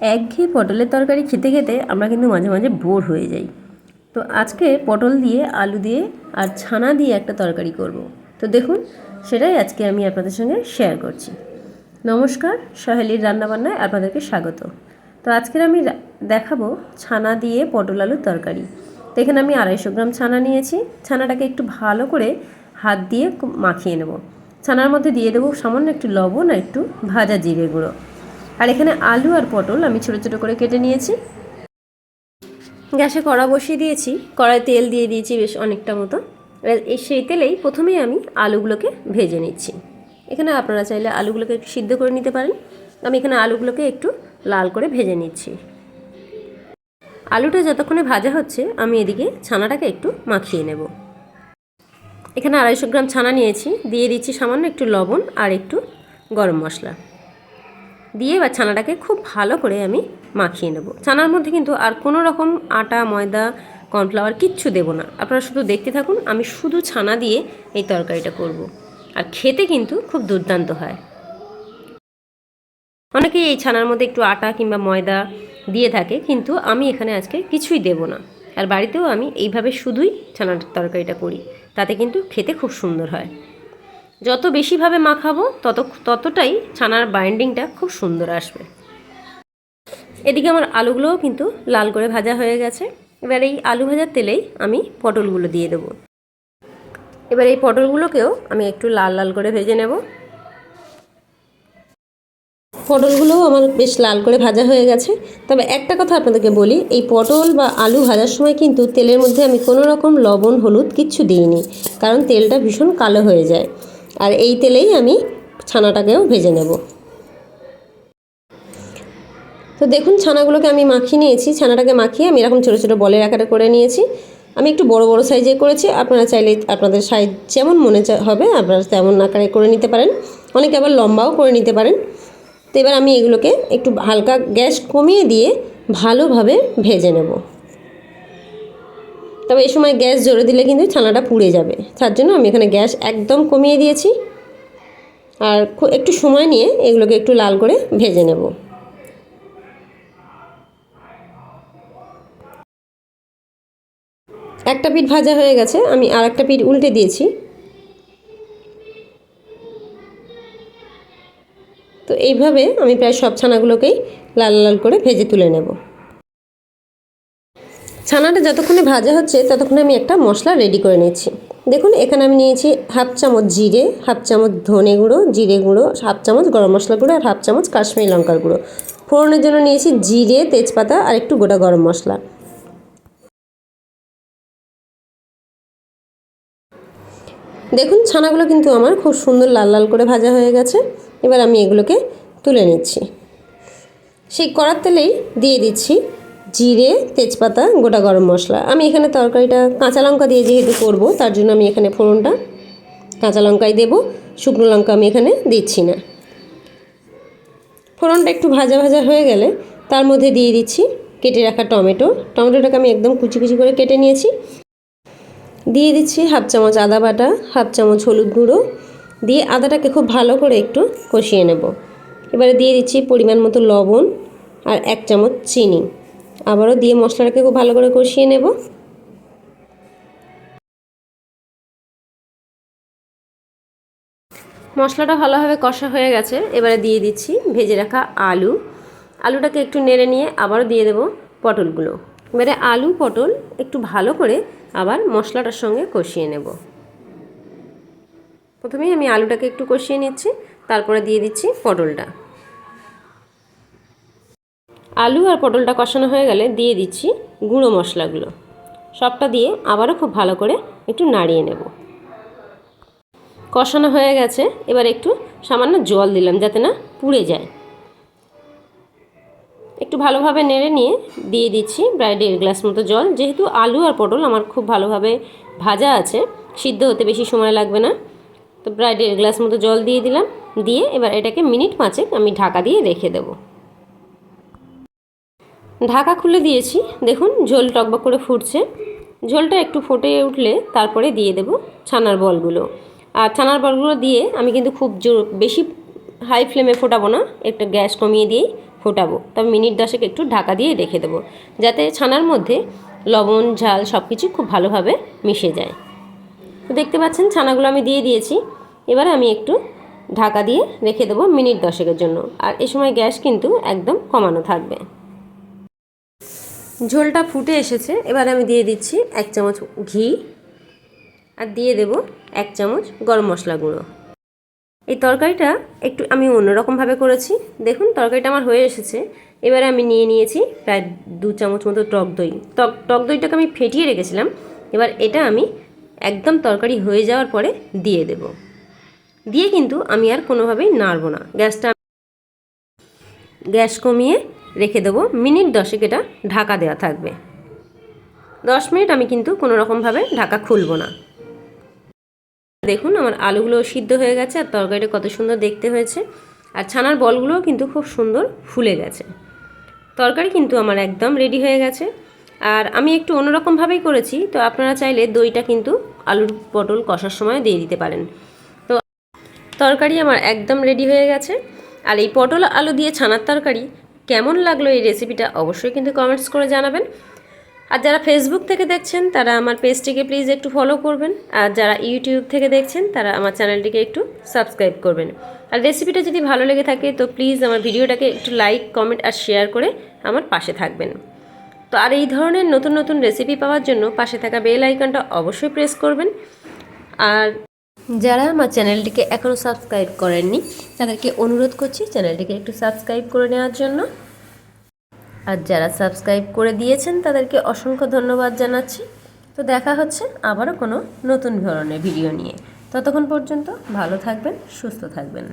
একঘেয়ে পটলের তরকারি খেতে খেতে আমরা কিন্তু মাঝে মাঝে বোর হয়ে যাই। তো আজকে পটল দিয়ে, আলু দিয়ে আর ছানা দিয়ে একটা তরকারি করব। তো দেখুন, সেটাই আজকে আমি আপনাদের সঙ্গে শেয়ার করছি। নমস্কার, সহেলির রান্নাবান্নায় আপনাদেরকে স্বাগত। তো আজকের আমি দেখাবো ছানা দিয়ে পটল আলুর তরকারি। তো এখানে আমি আড়াইশো গ্রাম ছানা নিয়েছি। ছানাটাকে একটু ভালো করে হাত দিয়ে মাখিয়ে নেব। ছানার মধ্যে দিয়ে দেবো সামান্য একটু লবণ আর একটু ভাজা জিরে গুঁড়ো। আর এখানে আলু আর পটল আমি ছোটো ছোটো করে কেটে নিয়েছি। গ্যাসে কড়া বসিয়ে দিয়েছি। কড়ায় তেল দিয়ে দিয়েছি বেশ অনেকটা মতো। এই সেই তেলেই প্রথমেই আমি আলুগুলোকে ভেজে নিচ্ছি। এখানে আপনারা চাইলে আলুগুলোকে একটু সিদ্ধ করে নিতে পারেন। আমি এখানে আলুগুলোকে একটু লাল করে ভেজে নিচ্ছি। আলুটা যতক্ষণে ভাজা হচ্ছে, আমি এদিকে ছানাটাকে একটু মাখিয়ে নেব। এখানে আড়াইশো গ্রাম ছানা নিয়েছি। দিয়ে দিচ্ছি সামান্য একটু লবণ আর একটু গরম মশলা। দিয়ে এবার ছানাটাকে খুব ভালো করে আমি মাখিয়ে নেব। ছানার মধ্যে কিন্তু আর কোনো রকম আটা, ময়দা, কর্নফ্লাওয়ার কিচ্ছু দেবো না। আপনারা শুধু দেখতে থাকুন, আমি শুধু ছানা দিয়ে এই তরকারিটা করব। আর খেতে কিন্তু খুব দুর্দান্ত হয়। অনেকেই এই ছানার মধ্যে একটু আটা কিংবা ময়দা দিয়ে থাকে, কিন্তু আমি এখানে আজকে কিছুই দেব না। আর বাড়িতেও আমি এইভাবে শুধুই ছানার তরকারিটা করি। তাতে কিন্তু খেতে খুব সুন্দর হয়। যত বেশিভাবে মাখাবো, তত, ততটাই ছানার বাইন্ডিংটা খুব সুন্দর আসবে। এদিকে আমার আলুগুলোও কিন্তু লাল করে ভাজা হয়ে গেছে। এবার এই আলু ভাজার তেলেই আমি পটলগুলো দিয়ে দেবো। এবার এই পটলগুলোকেও আমি একটু লাল লাল করে ভেজে নেব। পটলগুলোও আমার বেশ লাল করে ভাজা হয়ে গেছে। তবে একটা কথা আপনাদেরকে বলি, এই পটল বা আলু ভাজার সময় কিন্তু তেলের মধ্যে আমি কোনো রকম লবণ, হলুদ কিচ্ছু দিইনি। কারণ তেলটা ভীষণ কালো হয়ে যায়। আর এই তেলেই আমি ছানাটাকেও ভেজে নেব। তো দেখুন, ছানাগুলোকে আমি মাখিয়ে নিয়েছি। ছানাটাকে মাখিয়ে আমি এরকম ছোটো ছোটো বলের আকারে করে নিয়েছি। আমি একটু বড় বড় সাইজে করেছি। আপনারা চাইলে আপনাদের সাইজ যেমন মনে হবে, আপনারা তেমন আকারে করে নিতে পারেন। অনেকে আবার লম্বাও করে নিতে পারেন। তো এবার আমি এগুলোকে একটু হালকা গ্যাস কমিয়ে দিয়ে ভালোভাবে ভেজে নেব। তবে এই সময় গ্যাস জোরে দিলে কিন্তু ছানাটা পুড়ে যাবে। তার জন্য আমি এখানে গ্যাস একদম কমিয়ে দিয়েছি। আর একটু সময় নিয়ে এগুলোকে একটু লাল করে ভেজে নেব। একটা পিঠ ভাজা হয়ে গেছে, আমি আর একটা পিঠ উল্টে দিয়েছি। তো এইভাবে আমি প্রায় সব ছানাগুলোকেই লাল লাল করে ভেজে তুলে নেব। ছানাটা যতক্ষণে ভাজা হচ্ছে, ততক্ষণে আমি একটা মশলা রেডি করে নিচ্ছি দেখুন, এখানে আমি নিয়েছি হাফ চামচ জিরে, হাফ চামচ ধনে গুঁড়ো, জিরে গুঁড়ো, হাফ চামচ গরম মশলা গুঁড়ো, আর হাফ চামচ কাশ্মীরি লঙ্কার গুঁড়ো। ফোড়নের জন্য নিয়েছি জিরে, তেজপাতা, আর একটু গোটা গরম মশলা। দেখুন, ছানাগুলো কিন্তু আমার খুব সুন্দর লাল লাল করে ভাজা হয়ে গেছে। এবার আমি এগুলোকে তুলে নিচ্ছি। সেই কড়ার তেলেই দিয়ে দিচ্ছি জিরে, তেজপাতা, গোটা গরম মশলা। আমি এখানে তরকারিটা কাঁচা লঙ্কা দিয়ে যেহেতু করব, তার জন্য আমি এখানে ফোড়নটা কাঁচা লঙ্কাই দেব। শুকনো লঙ্কা আমি এখানে দিচ্ছি না। ফোড়নটা একটু ভাজা ভাজা হয়ে গেলে তার মধ্যে দিয়ে দিচ্ছি কেটে রাখা টমেটো। টমেটোটাকে আমি একদম কুচি কুচি করে কেটে নিয়েছি। দিয়ে দিচ্ছি হাফ চামচ আদা বাটা, হাফ চামচ হলুদ গুঁড়ো। দিয়ে আদাটাকে খুব ভালো করে একটু কষিয়ে নেব। এবারে দিয়ে দিচ্ছি পরিমাণ মতো লবণ আর এক চামচ চিনি। আবারও দিয়ে মশলাটাকে খুব ভালো করে কষিয়ে নেব। মশলাটা ভালোভাবে কষা হয়ে গেছে, এবারে দিয়ে দিচ্ছি ভেজে রাখা আলু। আলুটাকে একটু নেড়ে নিয়ে আবারও দিয়ে দেবো পটলগুলো। এবারে আলু, পটল একটু ভালো করে আবার মশলাটার সঙ্গে কষিয়ে নেব। প্রথমেই আমি আলুটাকে একটু কষিয়ে নিচ্ছি, তারপরে দিয়ে দিচ্ছি পটলটা। আলু আর পটলটা কষানো হয়ে গেলে দিয়ে দিচ্ছি গুঁড়ো মশলাগুলো। সবটা দিয়ে আবারও খুব ভালো করে একটু নাড়িয়ে নেব। কষানো হয়ে গেছে, এবার একটু সামান্য জল দিলাম যাতে না পুড়ে যায়। একটু ভালোভাবে নেড়ে নিয়ে দিয়ে দিচ্ছি প্রায় দেড় গ্লাস মতো জল। যেহেতু আলু আর পটল আমার খুব ভালোভাবে ভাজা আছে, সিদ্ধ হতে বেশি সময় লাগবে না। তো প্রায় দেড় গ্লাস মতো জল দিয়ে দিলাম। দিয়ে এবার এটাকে মিনিট পাঁচেক আমি ঢাকা দিয়ে রেখে দেব। ঢাকা খুলে দিয়েছি। দেখুন, ঝোল টকবক করে ফুটছে। ঝোলটা একটু ফুটে উঠলে তারপরে দিয়ে দেব ছানার বলগুলো। আর ছানার বলগুলো দিয়ে আমি কিন্তু খুব জোর, বেশি হাই ফ্লেমে ফোটাবো না। একটা গ্যাস কমিয়ে দিয়েই ফোটাবো। তবে মিনিট দশেক একটু ঢাকা দিয়ে রেখে দেবো, যাতে ছানার মধ্যে লবণ, ঝাল সব কিছু খুব ভালোভাবে মিশে যায়। তো দেখতে পাচ্ছেন, ছানাগুলো আমি দিয়ে দিয়েছি। এবার আমি একটু ঢাকা দিয়ে রেখে দেবো মিনিট দশেকের জন্য। আর এ সময় গ্যাস কিন্তু একদম কমানো থাকবে। ঝোলটা ফুটে এসেছে। এবার আমি দিয়ে দিচ্ছি এক চামচ ঘি আর দিয়ে দেব এক চামচ গরম মশলা গুঁড়ো। এই তরকারিটা একটু আমি অন্যরকমভাবে করেছি। দেখুন, তরকারিটা আমার হয়ে এসেছে। এবারে আমি নিয়ে নিয়েছি প্রায় দু চামচ মতো টক দই। টক টক দইটাকে আমি ফেটিয়ে রেখেছিলাম। এবার এটা আমি একদম তরকারি হয়ে যাওয়ার পরে দিয়ে দেব। দিয়ে কিন্তু আমি আর কোনোভাবেই নাড়ব না। গ্যাসটা, গ্যাস কমিয়ে রেখে দেবো। মিনিট দশেক এটা ঢাকা দেওয়া থাকবে। দশ মিনিট আমি কিন্তু কোনো রকমভাবে ঢাকা খুলবো না। দেখুন আমার আলুগুলো সিদ্ধ হয়ে গেছে আর তরকারিটা কত সুন্দর দেখতে হয়েছে। আর ছানার বলগুলোও কিন্তু খুব সুন্দর ফুলে গেছে। তরকারি কিন্তু আমার একদম রেডি হয়ে গেছে। আর আমি একটু অন্যরকমভাবেই করেছি, তো আপনারা চাইলে দইটা কিন্তু আলুর পটল কষার সময় দিয়ে দিতে পারেন। তো তরকারি আমার একদম রেডি হয়ে গেছে। আর এই পটল আলু দিয়ে ছানার তরকারি কেমন লাগল এই রেসিপিটা অবশ্যই কিন্তু কমেন্টস করে জানাবেন। আর যারা ফেসবুক থেকে দেখছেন, তারা আমার পেজটিকে প্লিজ একটু ফলো করবেন। আর যারা ইউটিউব থেকে দেখছেন, তারা আমার চ্যানেলটিকে একটু সাবস্ক্রাইব করবেন। আর রেসিপিটা যদি ভালো লেগে থাকে, তো প্লিজ আমার ভিডিওটাকে একটু লাইক কমেন্ট আর শেয়ার করে আমার পাশে থাকবেন। তো আর এই ধরনের নতুন নতুন রেসিপি পাওয়ার জন্য পাশে থাকা বেল আইকনটা অবশ্যই প্রেস করবেন। আর যারা আমার চ্যানেলটিকে এখনও সাবস্ক্রাইব করেননি, তাদেরকে অনুরোধ করছি চ্যানেলটিকে একটু সাবস্ক্রাইব করে নেওয়ার জন্য। আর যারা সাবস্ক্রাইব করে দিয়েছেন, তাদেরকে অসংখ্য ধন্যবাদ জানাচ্ছি। তো দেখা হচ্ছে আবারও কোনো নতুন ধরনের ভিডিও নিয়ে। ততক্ষণ পর্যন্ত ভালো থাকবেন, সুস্থ থাকবেন।